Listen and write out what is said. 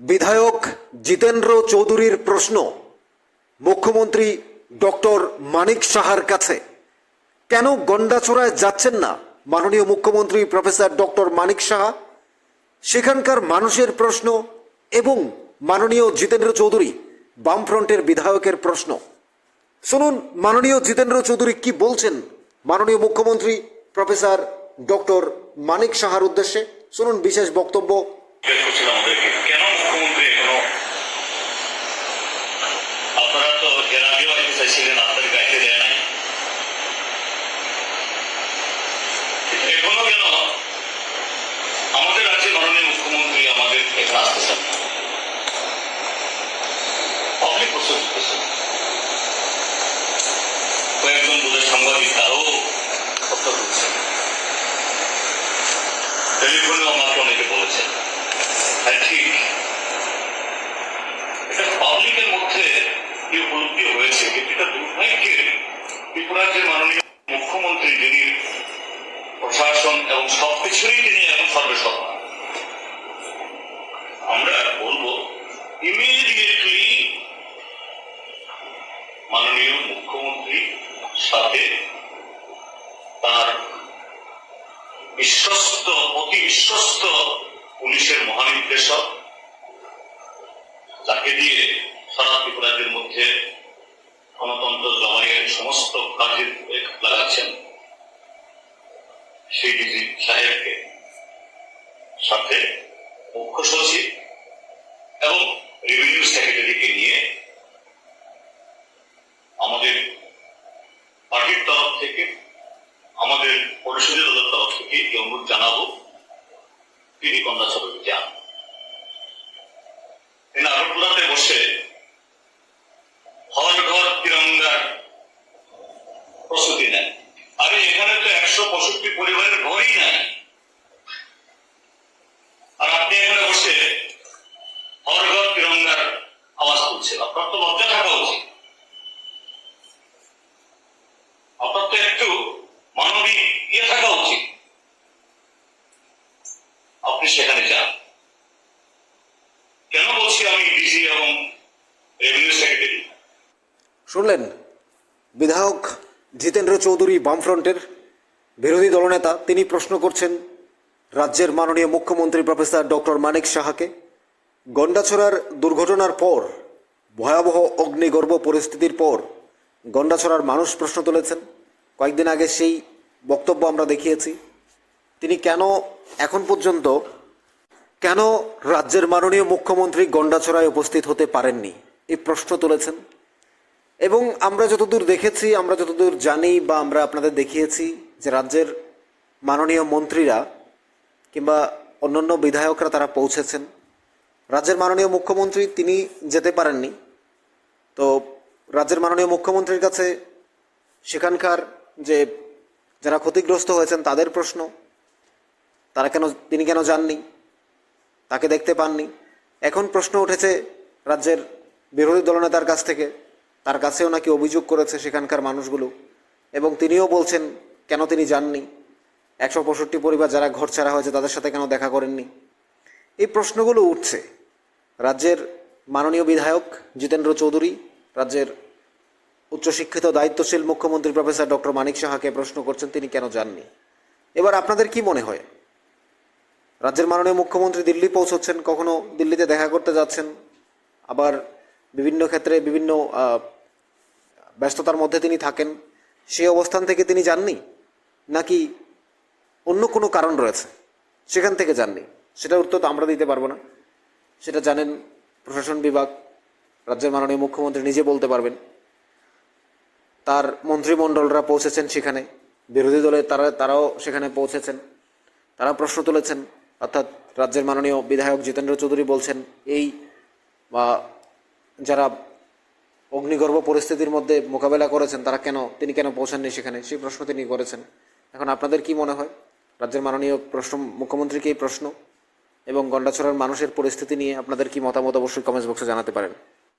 বিধায়ক জিতেন্দ্র চৌধুরীর প্রশ্ন, মুখ্যমন্ত্রী ডক্টর মানিক সাহার কাছে। কেন গন্ডাছড়ায় যাচ্ছেন না মাননীয় মুখ্যমন্ত্রী প্রফেসর ডক্টর মানিক সাহা? সেখানকার মানুষের প্রশ্ন এবং মাননীয় জিতেন্দ্র চৌধুরী, বামফ্রন্টের বিধায়কের প্রশ্ন। শুনুন, মাননীয় জিতেন্দ্র চৌধুরী কি বলছেন মাননীয় মুখ্যমন্ত্রী প্রফেসর ডক্টর মানিক সাহার উদ্দেশ্যে? শুনুন বিশেষ বক্তব্য। কেন মুখ্যমন্ত্রী এখনও আপনারা তো এর চাইছিলেন আপনাদের গাইতে দেয় নাই। এখনও কেন? আমাদের রাজ্যের মাননীয় মুখ্যমন্ত্রী আমাদের এখানে আসতেছেন। পাবলিক প্রশ্ন কয়েকজন বোধহয় সাংবাদিক তারাও কথা বলছেন টেলিফোনেও আমাকে অনেকে বলেছেন। হ্যাঁ ঠিক। ত্রিপুরাজ্যের মাননীয় মুখ্যমন্ত্রী যিনি প্রশাসন এবং সবকিছুরই তিনি এখন সর্বেসর্বা আমরা বলব ইমিডিয়েটলি মাননীয় মুখ্যমন্ত্রী সাথে তার বিশ্বস্ত, অতি বিশ্বস্ত পুলিশের মহানির্দেশক, যাকে দিয়ে সারা ত্রিপুরাদের মধ্যে গণতন্ত্র জমায়ের সমস্ত কাজে লাগাচ্ছেন সেই ডিজি সাহেবকে। সাথে মুখ্য সচিব এবং রেভিনিউ সেক্রেটারিকে নিয়ে আমাদের পার্টির তরফ থেকে, আমাদের পরিষদের তরফ থেকে এই অনুরোধ জানাব। তিনি কন্যা সভাকে যান। তিনি আগরতলাতে বসে হর ঘর তিরঙ্গার প্রস্তুতি নেন আরে এখানে তো একশো পঁয়ষট্টি পরিবারের ঘরই নাই আর আপনি এখানে বসে হর ঘর তিরঙ্গার আওয়াজ তুলছেন। আপনার তো লজ্জা থাকা উচিত। আপনার তো একটু মানবিক ইয়ে থাকা উচিত। আপনি সেখানে যান। কেন বলছি আমি ডিসি এবং রেভিনিউ সেক্রেটারি শুনলেন? বিধায়ক জিতেন্দ্র চৌধুরী বামফ্রন্টের বিরোধী দলনেতা, তিনি প্রশ্ন করছেন রাজ্যের মাননীয় মুখ্যমন্ত্রী প্রফেসর ডক্টর মানিক সাহাকে। গন্ডাছড়ার দুর্ঘটনার পর, ভয়াবহ অগ্নিগর্ভ পরিস্থিতির পর গন্ডাছড়ার মানুষ প্রশ্ন তুলেছেন। কয়েকদিন আগে সেই বক্তব্য আমরা দেখিয়েছি। তিনি কেন এখন পর্যন্ত, কেন রাজ্যের মাননীয় মুখ্যমন্ত্রী গন্ডাছড়ায় উপস্থিত হতে পারেননি, এই প্রশ্ন তুলেছেন। এবং আমরা যতদূর দেখেছি, আমরা যতদূর জানি বা আমরা আপনাদের দেখিয়েছি যে রাজ্যের মাননীয় মন্ত্রীরা কিংবা অন্যান্য বিধায়করা তারা পৌঁছেছেন। রাজ্যের মাননীয় মুখ্যমন্ত্রী তিনি যেতে পারেননি। তো রাজ্যের মাননীয় মুখ্যমন্ত্রীর কাছে সেখানকার যে যারা ক্ষতিগ্রস্ত হয়েছেন তাদের প্রশ্ন, তারা কেন, তিনি কেন যাননি, তাকে দেখতে পাননি? এখন প্রশ্ন উঠেছে রাজ্যের বিরোধী দলনেতার কাছ থেকে তার কাছেও নাকি অভিযোগ করেছে সেখানকার মানুষগুলো। এবং তিনিও বলছেন, কেন তিনি যাননি? একশো পঁয়ষট্টি পরিবার যারা ঘর ছাড়া হয়েছে, তাদের সাথে কেন দেখা করেননি? এই প্রশ্নগুলো উঠছে। রাজ্যের মাননীয় বিধায়ক জিতেন্দ্র চৌধুরী, রাজ্যের উচ্চশিক্ষিত দায়িত্বশীল মুখ্যমন্ত্রী প্রফেসর ডক্টর মানিক সাহাকে প্রশ্ন করছেন, তিনি কেন যাননি? এবার আপনাদের কি মনে হয়? রাজ্যের মাননীয় মুখ্যমন্ত্রী দিল্লি পৌঁছচ্ছেন, কখনো দিল্লিতে দেখা করতে যাচ্ছেন? আবার বিভিন্ন ক্ষেত্রে বিভিন্ন ব্যস্ততার মধ্যে তিনি থাকেন সেই অবস্থান থেকে তিনি যাননি? নাকি অন্য কোনো কারণ রয়েছে? সেখান থেকে যাননি। সেটার উত্তর তো আমরা দিতে পারব না। সেটা জানেন প্রশাসন বিভাগ, রাজ্যের মাননীয় মুখ্যমন্ত্রী নিজে বলতে পারবেন। তার মন্ত্রিমণ্ডলরা পৌঁছেছেন সেখানে। বিরোধী দলের তারা তারাও সেখানে পৌঁছেছেন। তারা প্রশ্ন তুলেছেন। অর্থাৎ রাজ্যের মাননীয় বিধায়ক জিতেন্দ্র চৌধুরী বলছেন, এই বা যারা অগ্নিগর্ভ পরিস্থিতির মধ্যে মোকাবেলা করেছেন, তারা কেন, তিনি কেন পৌঁছাননি সেখানে? সেই প্রশ্ন তিনি করেছেন। এখন আপনাদের কি মনে হয়? রাজ্যের মাননীয় প্রশ্ন মুখ্যমন্ত্রীকে এই প্রশ্ন? এবং গন্ডাছড়ার মানুষের পরিস্থিতি নিয়ে আপনাদের কি মতামত? অবশ্যই কমেন্টস বক্সে জানাতে পারেন।